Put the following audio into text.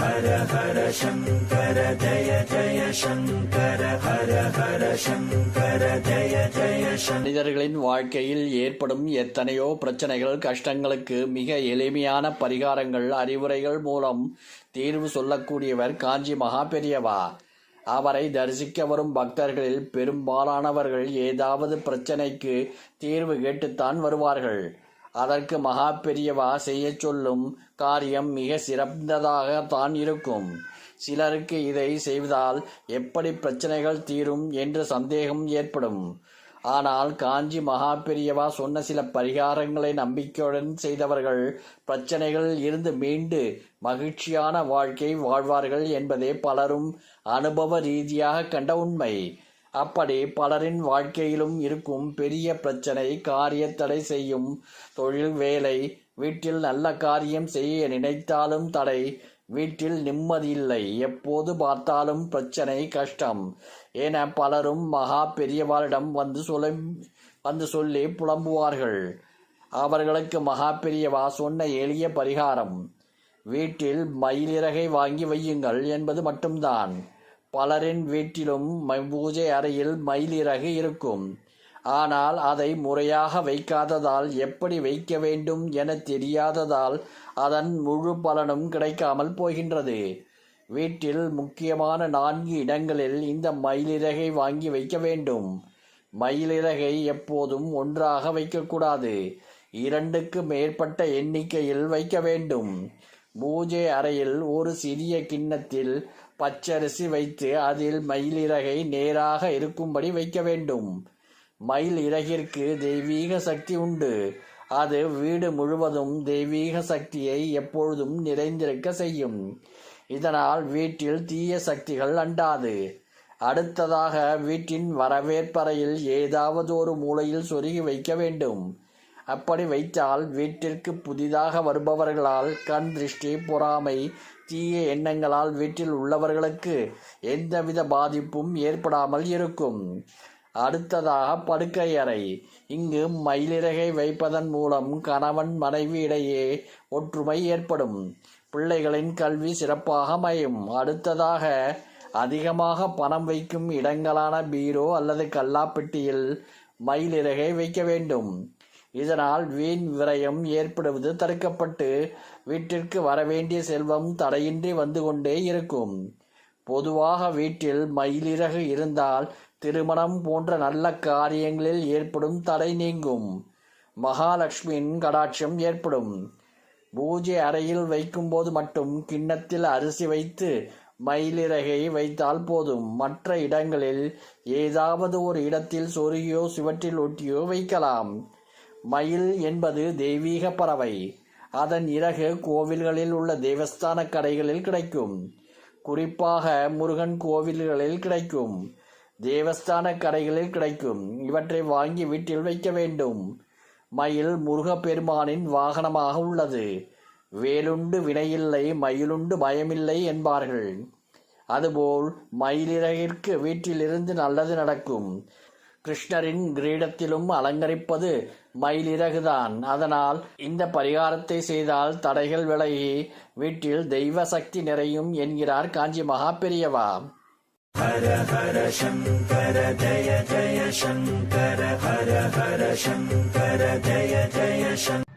ஹர ஹர சங்கர ஜய ஜய சங்கர ஹர ஹர சங்கர ஜய ஜய மனிதர்களின் வாழ்க்கையில் ஏற்படும் எத்தனையோ பிரச்சனைகள் கஷ்டங்களுக்கு மிக எளிமையான பரிகாரங்கள் அறிவுரைகள் மூலம் தீர்வு சொல்லக்கூடியவர் காஞ்சி மகா பெரியவா அவரை தரிசிக்க வரும் பக்தர்களில் பெரும்பாலானவர்கள் ஏதாவது பிரச்சனைக்கு தீர்வு கேட்டுத்தான் வருவார்கள். அதற்கு மகா பெரியவா செய்யச் சொல்லும் காரியம் மிக சிறந்ததாக தான் இருக்கும். சிலருக்கு இதை செய்வதால் எப்படி பிரச்சனைகள் தீரும் என்று சந்தேகம் ஏற்படும். ஆனால் காஞ்சி மகா பெரியவா சொன்ன சில பரிகாரங்களை நம்பிக்கையுடன் செய்தவர்கள் பிரச்சனைகளில் இருந்து மீண்டு மகிழ்ச்சியான வாழ்க்கை வாழ்வார்கள் என்பதே பலரும் அனுபவ ரீதியாக கண்ட உண்மை. அப்படி பலரின் வாழ்க்கையிலும் இருக்கும் பெரிய பிரச்சனை காரிய தடை செய்யும் தொழில் வேலை வீட்டில் நல்ல காரியம் செய்ய நினைத்தாலும் தடை வீட்டில் நிம்மதியில்லை எப்போது பார்த்தாலும் பிரச்சனை கஷ்டம் என பலரும் மகா பெரியவாரிடம் வந்து சொல்ல வந்து சொல்லி புலம்புவார்கள். அவர்களுக்கு மகா பெரியவா சொன்ன எளிய பரிகாரம் வீட்டில் மயிலிறகை வாங்கி வையுங்கள் என்பது மட்டும்தான். பலரின் வீட்டிலும் ம- பூஜை அறையில் மயிலிறகு இருக்கும். ஆனால் அதை முறையாக வைக்காததால் எப்படி வைக்க வேண்டும் என தெரியாததால் அதன் முழு பலனும் கிடைக்காமல் போகின்றது. வீட்டில் முக்கியமான நான்கு இடங்களில் இந்த மயிலிறகை வாங்கி வைக்க வேண்டும். மயிலிறகை எப்போதும் ஒன்றாக வைக்கக்கூடாது. இரண்டுக்கு மேற்பட்ட எண்ணிக்கையில் வைக்க வேண்டும். பூஜை அறையில் ஒரு சிறிய கிண்ணத்தில் பச்சரிசி வைத்து அதில் மயிலிறகை நேராக இருக்கும்படி வைக்க வேண்டும். மயில் இறகிற்கு தெய்வீக சக்தி உண்டு. அது வீடு முழுவதும் தெய்வீக சக்தியை எப்பொழுதும் நிறைந்திருக்க செய்யும். இதனால் வீட்டில் தீய சக்திகள் அண்டாது. அடுத்ததாக வீட்டின் வரவேற்பறையில் ஏதாவது ஒரு மூலையில் சொருகி வைக்க வேண்டும். அப்படி வைத்தால் வீட்டிற்கு புதிதாக வருபவர்களால் கண் திருஷ்டி பொறாமை தீய எண்ணங்களால் வீட்டில் உள்ளவர்களுக்கு எந்தவித பாதிப்பும் ஏற்படாமல் இருக்கும். அடுத்ததாக படுக்கை அறை. இங்கு மயிலிறகை வைப்பதன் மூலம் கணவன் மனைவி இடையே ஒற்றுமை ஏற்படும். பிள்ளைகளின் கல்வி சிறப்பாக அமையும். அடுத்ததாக அதிகமாக பணம் வைக்கும் இடங்களான பீரோ அல்லது கல்லாப்பெட்டியில் மயிலிறகை வைக்க வேண்டும். இதனால் வீண் விரயம் ஏற்படுவது தடுக்கப்பட்டு வீட்டிற்கு வரவேண்டிய செல்வம் தடையின்றி வந்து கொண்டே இருக்கும். பொதுவாக வீட்டில் மயிலிறகு இருந்தால் திருமணம் போன்ற நல்ல காரியங்களில் ஏற்படும் தடை நீங்கும். மகாலட்சுமியின் கடாட்சம் ஏற்படும். பூஜை அறையில் வைக்கும்போது மட்டும் கிண்ணத்தில் அரிசி வைத்து மயிலிறகை வைத்தால் போதும். மற்ற இடங்களில் ஏதாவது ஒரு இடத்தில் சொருகியோ சுவற்றில் ஒட்டியோ வைக்கலாம். மயில் என்பது தெய்வீக பறவை. அதன் இறகு கோவில்களில் உள்ள தேவஸ்தான கடைகளில் கிடைக்கும். குறிப்பாக முருகன் கோவில்களில் கிடைக்கும். தேவஸ்தான கடைகளில் கிடைக்கும். இவற்றை வாங்கி வீட்டில் வைக்க வேண்டும். மயில் முருகப்பெருமானின் வாகனமாக உள்ளது. வேலுண்டு வினையில்லை மயிலுண்டு பயமில்லை என்பார்கள். அதுபோல் மயிலிறகிற்கு வீட்டிலிருந்து நல்லது நடக்கும். கிருஷ்ணரின் கிரீடத்திலும் அலங்கரிப்பது மயிலிறகுதான். அதனால் இந்த பரிகாரத்தை செய்தால் தடைகள் விலகி வீட்டில் தெய்வ சக்தி நிறையும் என்கிறார் காஞ்சி மகா பெரியவா ஹர ஹர சங்கர ஜய ஜய சங்கர ஹர ஹர சங்கர ஜய ஜய சங்கர.